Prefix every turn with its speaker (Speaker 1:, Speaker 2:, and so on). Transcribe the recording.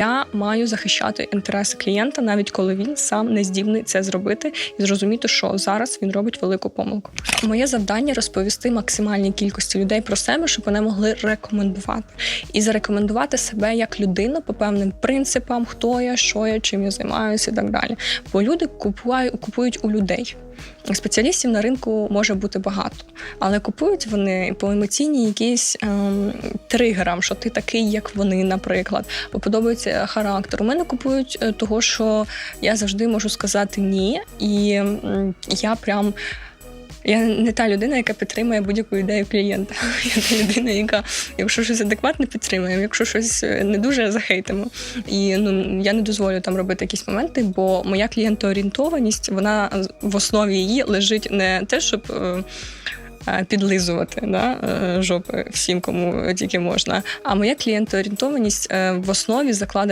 Speaker 1: Я маю захищати інтереси клієнта, навіть коли він сам не здібний це зробити, і зрозуміти, що зараз він робить велику помилку. Моє завдання розповісти максимальній кількості людей про себе, щоб вони могли рекомендувати і зарекомендувати себе як людину по певним принципам, хто я, що я, чим я займаюся і так далі. Бо люди купують, купують у людей. Спеціалістів на ринку може бути багато, але купують вони по емоційній якісь ем, тригерам, що ти такий, як вони, наприклад, бо подобається характер. У мене купують е, того, що я завжди можу сказати ні, і я прям. Я не та людина, яка підтримує будь-яку ідею клієнта. Я та людина, яка, якщо щось адекватне, підтримує, якщо щось е, не дуже захейтимо. І ну я не дозволю там робити якісь моменти, бо моя клієнтоорієнтованість, вона в основі її лежить не те, щоб. е, е, Підлизувати да, жопи всім, кому тільки можна. А моя клієнтоорієнтованість в основі закладена